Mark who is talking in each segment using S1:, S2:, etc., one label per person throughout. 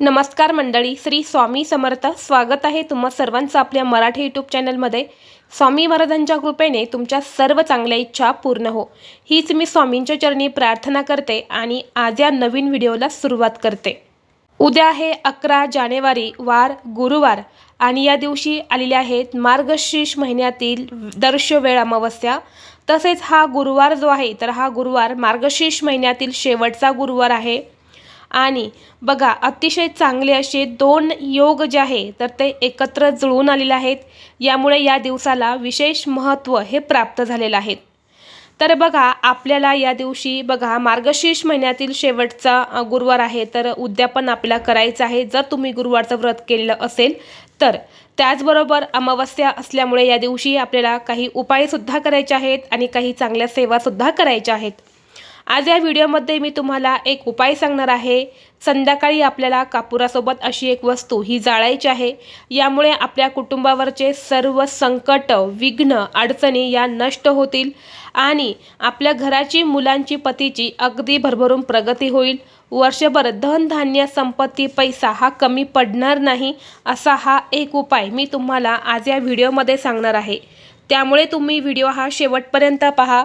S1: नमस्कार मंडळी श्री स्वामी समर्थ. स्वागत आहे तुम्हा सर्वांचं आपल्या मराठी यूट्यूब चॅनलमध्ये. स्वामी महाराजांच्या कृपेने तुमच्या सर्व चांगल्या इच्छा पूर्ण हो. हीच मी स्वामींच्या चरणी प्रार्थना करते आणि आज या नवीन व्हिडिओला सुरुवात करते. उद्या आहे अकरा जानेवारी वार गुरुवार आणि या दिवशी आलेल्या आहेत मार्गशीर्ष महिन्यातील दर्श वेळ अमावस्या. तसेच हा गुरुवार जो आहे तर हा गुरुवार मार्गशीर्ष महिन्यातील शेवटचा गुरुवार आहे. आणि बघा अतिशय चांगले असे दोन योग जे आहे तर ते एकत्र जुळून आलेले आहेत. यामुळे या दिवसाला विशेष महत्त्व हे प्राप्त झालेलं आहे. तर बघा आपल्याला या दिवशी बघा मार्गशीर्ष महिन्यातील शेवटचा गुरुवार आहे तर उद्यापन आपल्याला करायचं आहे. जर तुम्ही गुरुवारचं व्रत केलेलं असेल तर त्याचबरोबर अमावस्या असल्यामुळे या दिवशी आपल्याला काही उपायसुद्धा करायचे आहेत आणि काही चांगल्या सेवासुद्धा करायच्या आहेत. आज या व्हिडिओमध्ये मी तुम्हाला एक उपाय सांगणार आहे. संध्याकाळी आपल्याला कापुरासोबत अशी एक वस्तू ही जाळायची आहे. यामुळे आपल्या कुटुंबावरचे सर्व संकट विघ्न अडचणी या नष्ट होतील आणि आपल्या घराची मुलांची पतीची अगदी भरभरून प्रगती होईल. वर्षभर धनधान्य संपत्ती पैसा हा कमी पडणार नाही असा हा एक उपाय मी तुम्हाला आज या व्हिडिओमध्ये सांगणार आहे. त्यामुळे तुम्ही व्हिडिओ हा शेवटपर्यंत पहा.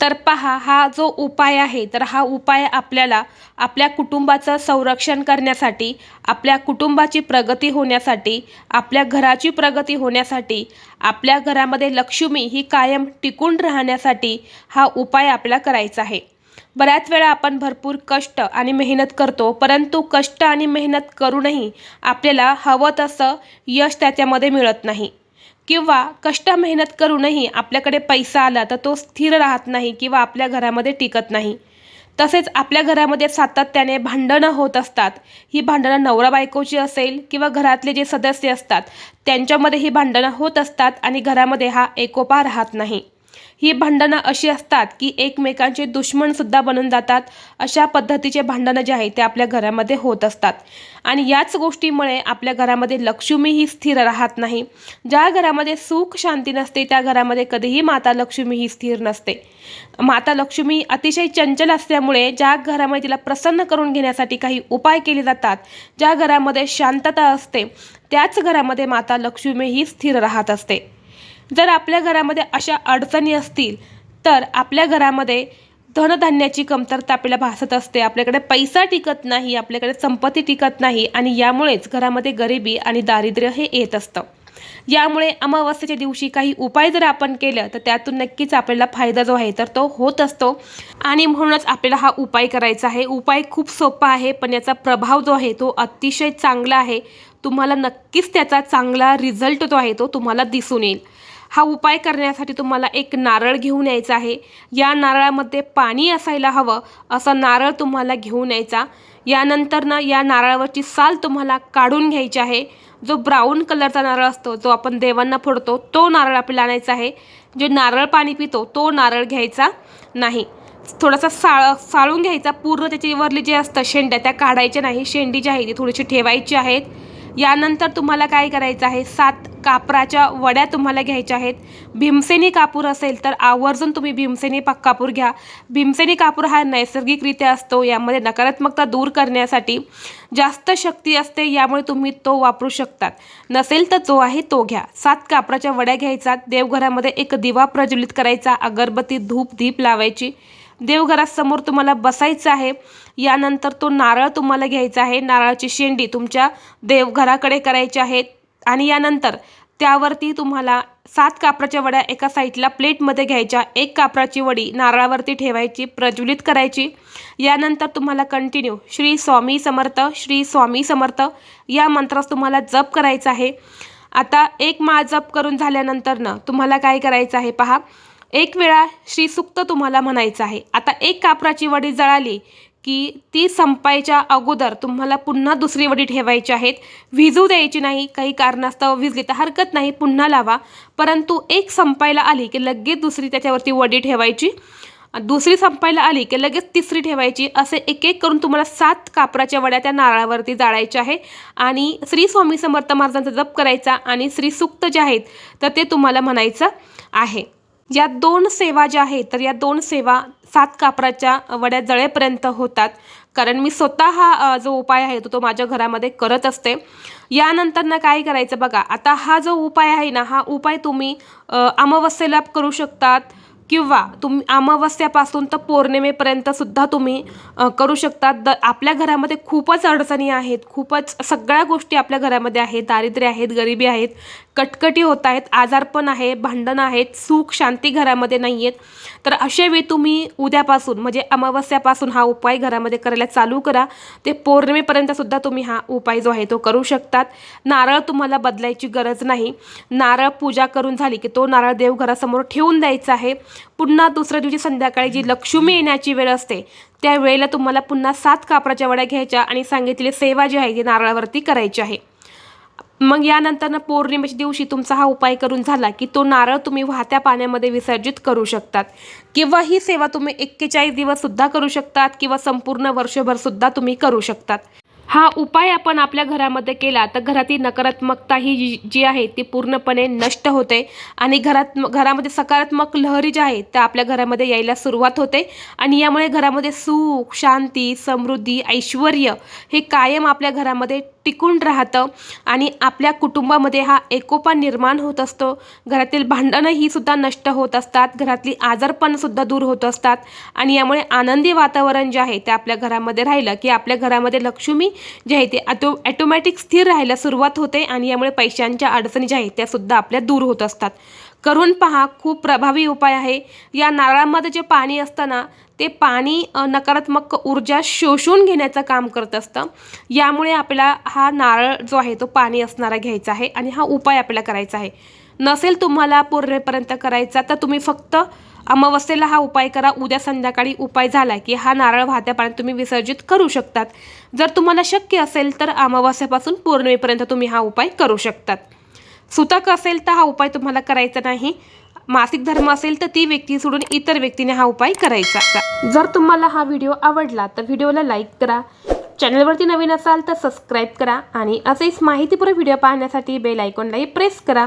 S1: तर पहा हा जो उपाय आहे तर हा उपाय आपल्याला आपल्या कुटुंबाचं संरक्षण करण्यासाठी आपल्या कुटुंबाची प्रगती होण्यासाठी आपल्या घराची प्रगती होण्यासाठी आपल्या घरामध्ये लक्ष्मी ही कायम टिकून राहण्यासाठी हा उपाय आपल्याला करायचा आहे. बऱ्याच वेळा आपण भरपूर कष्ट आणि मेहनत करतो परंतु कष्ट आणि मेहनत करूनही आपल्याला हवं तसं यश त्याच्यामध्ये मिळत नाही. किंवा कष्ट मेहनत करूनही आपल्याकडे पैसा आला तर तो स्थिर राहत नाही किंवा आपल्या घरामध्ये टिकत नाही. तसेच आपल्या घरामध्ये सातत्याने भांडणं होत असतात. ही भांडणं नवरा बायकोची असेल किंवा घरातले जे सदस्य असतात त्यांच्यामध्ये ही भांडणं होत असतात आणि घरामध्ये हा एकोपा राहत नाही. ही भांडणं अशी असतात की एकमेकांचे दुश्मनसुद्धा बनून जातात. अशा पद्धतीचे भांडणं जे आहे ते आपल्या घरामध्ये होत असतात. आणि याच गोष्टीमुळे आपल्या घरामध्ये लक्ष्मी ही स्थिर राहत नाही. ज्या घरामध्ये सुख शांती नसते त्या घरामध्ये कधीही माता लक्ष्मी ही स्थिर नसते. माता लक्ष्मी अतिशय चंचल असल्यामुळे ज्या घरामध्ये तिला प्रसन्न करून घेण्यासाठी काही उपाय केले जातात ज्या घरामध्ये शांतता असते त्याच घरामध्ये माता लक्ष्मी ही स्थिर राहत असते. जर आपल्या घरामध्ये अशा अडचणी असतील तर आपल्या घरामध्ये धनधान्याची कमतरता आपल्याला भासत असते. आपल्याकडे पैसा टिकत नाही आपल्याकडे संपत्ती टिकत नाही आणि यामुळेच घरामध्ये गरिबी आणि दारिद्र्य हे येत असतं. यामुळे अमावस्येच्या दिवशी काही उपाय जर आपण केलं तर त्यातून नक्कीच आपल्याला फायदा जो आहे तर तो होत असतो. आणि म्हणूनच आपल्याला हा उपाय करायचा आहे. उपाय खूप सोपा आहे पण याचा प्रभाव जो आहे तो अतिशय चांगला आहे. तुम्हाला नक्कीच त्याचा चांगला रिझल्ट जो आहे तो तुम्हाला दिसून येईल. हा उपाय करण्यासाठी तुम्हाला एक नारळ घेऊन यायचा आहे. या नारळामध्ये पाणी असायला हवं. असा नारळ तुम्हाला घेऊन यायचा. यानंतर ना या नारळावरची साल तुम्हाला काढून घ्यायची आहे. जो ब्राऊन कलरचा नारळ असतो जो आपण देवांना फोडतो तो नारळ आपल्याला आणायचा आहे. जे नारळ पाणी पितो तो नारळ घ्यायचा नाही. थोडासा साळ साळून घ्यायचा. पूर्ण त्याच्यावरली जे असतं शेंड्या त्या काढायच्या नाही. शेंडी जी आहे ती थोडीशी ठेवायची आहेत. यानंतर तुम्हाला काय करायचं आहे? सात कापराच्या वड्या तुम्हाला घ्यायच्या आहेत. भीमसेनी कापूर असेल तर आवर्जून तुम्ही भीमसेनी पा कापूर घ्या. भीमसेनी कापूर हा नैसर्गिकरित्या असतो यामध्ये नकारात्मकता दूर करण्यासाठी जास्त शक्ती असते यामुळे तुम्ही तो वापरू शकतात. नसेल तर जो आहे तो घ्या. सात कापराच्या वड्या घ्यायचा. देवघरामध्ये एक दिवा प्रज्वलित करायचा. अगरबत्ती धूप दीप लावायची. देवघरासमोर तुम्हाला बसायचं आहे. यानंतर तो नारळ तुम्हाला घ्यायचा आहे. नारळाची शेंडी तुमच्या देवघराकडे करायची आहे. आणि यानंतर त्यावरती तुम्हाला सात कापराच्या वड्या एका साईडला प्लेटमध्ये घ्यायच्या. एक कापराची वडी नारळावरती ठेवायची प्रज्वलित करायची. यानंतर तुम्हाला कंटिन्यू श्री स्वामी समर्थ श्री स्वामी समर्थ या मंत्रास तुम्हाला जप करायचा आहे. आता एक माळ जप करून झाल्यानंतर ना तुम्हाला काय करायचं आहे पहा. एक वेळा श्रीसुक्त तुम्हाला म्हणायचं आहे. आता एक कापराची वडी जळाली की ती संपायच्या अगोदर तुम्हाला पुन्हा दुसरी वडी ठेवायची आहेत. विजू द्यायची नाही काही कारणास्तव विजली तर हरकत नाही पुन्हा लावा. परंतु एक संपायला आली की लगेच दुसरी त्याच्यावरती वडी ठेवायची. दुसरी संपायला आली की लगेच तिसरी ठेवायची. असे एक एक करून तुम्हाला सात कापराच्या वड्या त्या नारळावरती जाळायच्या आहे आणि श्री स्वामी समर्थ महाराजांचा जप करायचा आणि श्री सुक्त जे आहेत तर ते तुम्हाला म्हणायचं आहे. या दोन सेवा ज्या आहेत तर या दोन सेवा सात कापराच्या वड्या जळेपर्यंत होतात. कारण मी स्वतः हा जो उपाय आहे तो तो माझ्या घरामध्ये करत असते. यानंतर ना काय करायचं बघा आता हा जो उपाय आहे ना हा उपाय तुम्ही अमावस्येला करू शकतात किंवा तुम्ही अमावस्यापासून तर पौर्णिमेपर्यंत सुद्धा तुम्ही करू शकतात. द आपल्या घरामध्ये खूपच अडचणी आहेत खूपच सगळ्या गोष्टी आपल्या घरामध्ये आहेत दारिद्र्य आहेत गरिबी आहेत. कटकटी होत आहेत आजारपण आहे भांडणं आहेत सुख शांती घरामध्ये नाही आहेत. तर अशा वेळी तुम्ही उद्यापासून म्हणजे अमावस्यापासून हा उपाय घरामध्ये करायला चालू करा. ते पौर्णिमेपर्यंतसुद्धा तुम्ही हा उपाय जो आहे तो करू शकतात. नारळ तुम्हाला बदलायची गरज नाही. नारळ पूजा करून झाली की तो नारळ देवघरासमोर ठेवून द्यायचा आहे. पुन्हा दुसऱ्या दिवशी संध्याकाळी जी लक्ष्मी येण्याची वेळ असते त्या वेळेला तुम्हाला पुन्हा सात कापराच्या वड्या घ्यायच्या आणि सांगितलेली सेवा जी आहे ती नारळावरती करायची आहे. मग यानंतर ना पौर्णिमेच्या दिवशी तुमचा हा उपाय करून झाला की तो नारळ तुम्ही वाहत्या पाण्यामध्ये विसर्जित करू शकतात. किंवा ही सेवा तुम्ही एक्केचाळीस दिवस सुद्धा करू शकतात किंवा संपूर्ण वर्षभर सुद्धा तुम्ही करू शकतात. हा उपाय आपण आपल्या घरामध्ये केला तर घरातील नकारात्मकता ही जी जी आहे ती पूर्णपणे नष्ट होते. आणि घरात घरामध्ये सकारात्मक लहरी ज्या आहेत त्या आपल्या घरामध्ये यायला सुरुवात होते. आणि यामुळे घरामध्ये सुख शांती समृद्धी ऐश्वर हे कायम आपल्या घरामध्ये टिकून राहतं. आणि आपल्या कुटुंबामध्ये हा एकोपा निर्माण होत असतो. घरातील भांडणं ही सुद्धा नष्ट होत असतात. घरातली आजारपण सुद्धा दूर होत असतात. आणि यामुळे आनंदी वातावरण जे आहे ते आपल्या घरामध्ये राहिलं. की आपल्या घरामध्ये लक्ष्मी जे आहे ते ऑटो ॲटोमॅटिक स्थिर राहायला सुरुवात होते आणि यामुळे पैशांच्या अडचणी ज्या आहेत त्यासुद्धा आपल्या दूर होत असतात. करून पहा खूप प्रभावी उपाय आहे. या नारळामध्ये जे पाणी असतं ना ते पाणी नकारात्मक ऊर्जा शोषून घेण्याचं काम करत असतं. यामुळे आपल्याला हा नारळ जो आहे तो पाणी असणारा घ्यायचा आहे आणि हा उपाय आपल्याला करायचा आहे. नसेल तुम्हाला पूर्णेपर्यंत करायचा तर तुम्ही फक्त अमावस्येला हा उपाय करा. उद्या संध्याकाळी उपाय झाला की हा नारळ वाहत्या पाण्यात तुम्ही विसर्जित करू शकतात. जर तुम्हाला शक्य असेल तर अमावस्यापासून पौर्णिमेपर्यंत तुम्ही हा उपाय करू शकतात. सुतक असेल तर हा उपाय तुम्हाला करायचा नाही. मासिक धर्म असेल तर ती व्यक्ती सोडून इतर व्यक्तीने हा उपाय करायचा. जर तुम्हाला हा व्हिडिओ आवडला तर व्हिडिओला लाईक करा. चॅनलवरती नवीन असाल तर सबस्क्राईब करा आणि असेच माहितीपूर्ण व्हिडिओ पाहण्यासाठी बेल आयकॉनलाही प्रेस करा.